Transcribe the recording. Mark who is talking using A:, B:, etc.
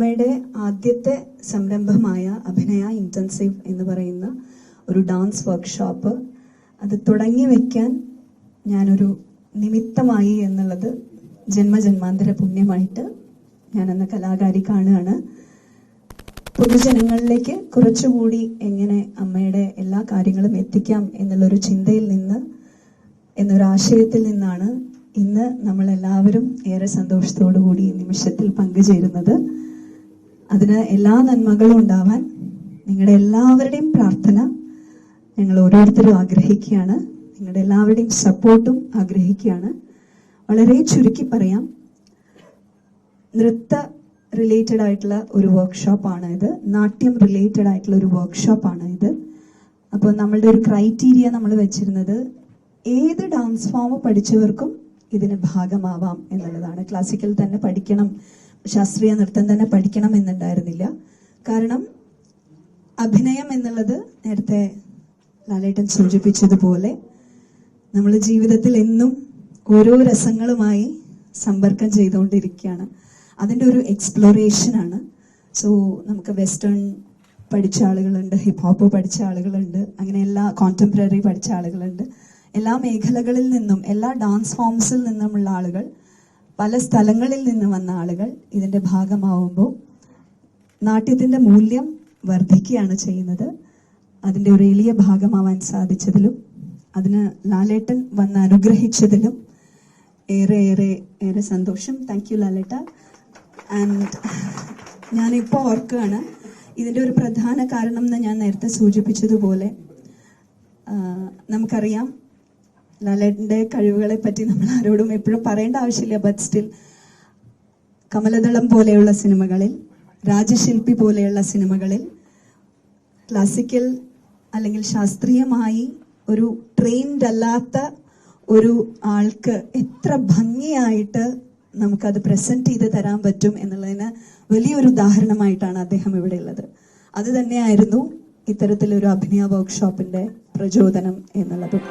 A: അമ്മയുടെ ആദ്യത്തെ സംരംഭമായ അഭിനയ ഇന്റൻസീവ് എന്ന് പറയുന്ന ഒരു ഡാൻസ് വർക്ക്ഷോപ്പ് അത് തുടങ്ങി വെക്കാൻ ഞാനൊരു നിമിത്തമായി എന്നുള്ളത് ജന്മജന്മാന്തര പുണ്യമായിട്ട് ഞാനെന്ന കലാകാരി കാണുകയാണ്. പൊതുജനങ്ങളിലേക്ക് കുറച്ചുകൂടി എങ്ങനെ അമ്മയുടെ എല്ലാ കാര്യങ്ങളും എത്തിക്കാം എന്നുള്ളൊരു ചിന്തയിൽ നിന്ന് എന്നൊരു ആശയത്തിൽ നിന്നാണ് ഇന്ന് നമ്മളെല്ലാവരും ഏറെ സന്തോഷത്തോടു കൂടി നിമിഷത്തിൽ പങ്കുചേരുന്നത്. അതിന് എല്ലാ നന്മകളും ഉണ്ടാവാൻ നിങ്ങളുടെ എല്ലാവരുടെയും പ്രാർത്ഥന ഞങ്ങൾ ഓരോരുത്തരും ആഗ്രഹിക്കുകയാണ്. നിങ്ങളുടെ എല്ലാവരുടെയും സപ്പോർട്ടും ആഗ്രഹിക്കുകയാണ്. വളരെ ചുരുക്കി പറയാം. നൃത്ത റിലേറ്റഡ് ആയിട്ടുള്ള ഒരു വർക്ക്ഷോപ്പാണ് ഇത്. നാട്യം റിലേറ്റഡ് ആയിട്ടുള്ള ഒരു വർക്ക്ഷോപ്പാണ് ഇത്. അപ്പോൾ നമ്മളുടെ ഒരു ക്രൈറ്റീരിയ നമ്മൾ വെച്ചിരുന്നത് ഏത് ഡാൻസ് ഫോം പഠിച്ചവർക്കും ഇതിന് ഭാഗമാവാം എന്നുള്ളതാണ്. ക്ലാസിക്കൽ തന്നെ പഠിക്കണം. ശാസ്ത്രീയ നൃത്തം തന്നെ പഠിക്കണം എന്നുണ്ടായിരുന്നില്ല. കാരണം അഭിനയം എന്നുള്ളത് നേരത്തെ ലാലേട്ടൻ സൂചിപ്പിച്ചതുപോലെ നമ്മൾ ജീവിതത്തിൽ എന്നും ഓരോ രസങ്ങളുമായി സമ്പർക്കം ചെയ്തുകൊണ്ടിരിക്കുകയാണ്. അതിന്റെ ഒരു എക്സ്പ്ലോറേഷൻ ആണ്. സോ നമുക്ക് വെസ്റ്റേൺ പഠിച്ച ആളുകളുണ്ട് ഹിപ്പ് ഹോപ്പ് പഠിച്ച ആളുകളുണ്ട് അങ്ങനെ എല്ലാ കോണ്ടംപററി പഠിച്ച ആളുകളുണ്ട്. എല്ലാ മേഖലകളിൽ നിന്നും എല്ലാ ഡാൻസ് ഫോംസിൽ നിന്നുമുള്ള ആളുകൾ പല സ്ഥലങ്ങളിൽ നിന്ന് വന്ന ആളുകൾ ഇതിന്റെ ഭാഗമാവുമ്പോൾ നാട്യത്തിന്റെ മൂല്യം വർദ്ധിക്കുകയാണ് ചെയ്യുന്നത്. അതിന്റെ ഒരു എളിയ ഭാഗമാവാൻ സാധിച്ചതിലും അതിന് ലാലേട്ടൻ വന്ന് അനുഗ്രഹിച്ചതിലും ഏറെ ഏറെ ഏറെ സന്തോഷം. താങ്ക് യു ലാലേട്ട. ആൻഡ് ഞാനിപ്പോൾ ഓർക്കുകയാണ് ഇതിന്റെ ഒരു പ്രധാന കാരണം എന്ന് ഞാൻ നേരത്തെ സൂചിപ്പിച്ചതുപോലെ നമുക്കറിയാം ലാലേട്ടന്റെ കഴിവുകളെ പറ്റി നമ്മൾ ആരോടും എപ്പോഴും പറയേണ്ട ആവശ്യമില്ല ബട്ട് സ്റ്റിൽ കമലദളം പോലെയുള്ള സിനിമകളിൽ രാജശില്പി പോലെയുള്ള സിനിമകളിൽ ക്ലാസിക്കൽ അല്ലെങ്കിൽ ശാസ്ത്രീയമായി ഒരു ട്രെയിൻഡ് അല്ലാത്ത ഒരു ആൾക്ക് എത്ര ഭംഗിയായിട്ട് നമുക്കത് പ്രസന്റ് ചെയ്ത് തരാൻ പറ്റും എന്നുള്ളതിന് വലിയൊരു ഉദാഹരണമായിട്ടാണ് അദ്ദേഹം ഇവിടെ ഉള്ളത്. അത് തന്നെയായിരുന്നു ഇത്തരത്തിലൊരു അഭിനയ വർക്ക്ഷോപ്പിന്റെ പ്രചോദനം എന്നുള്ളതും.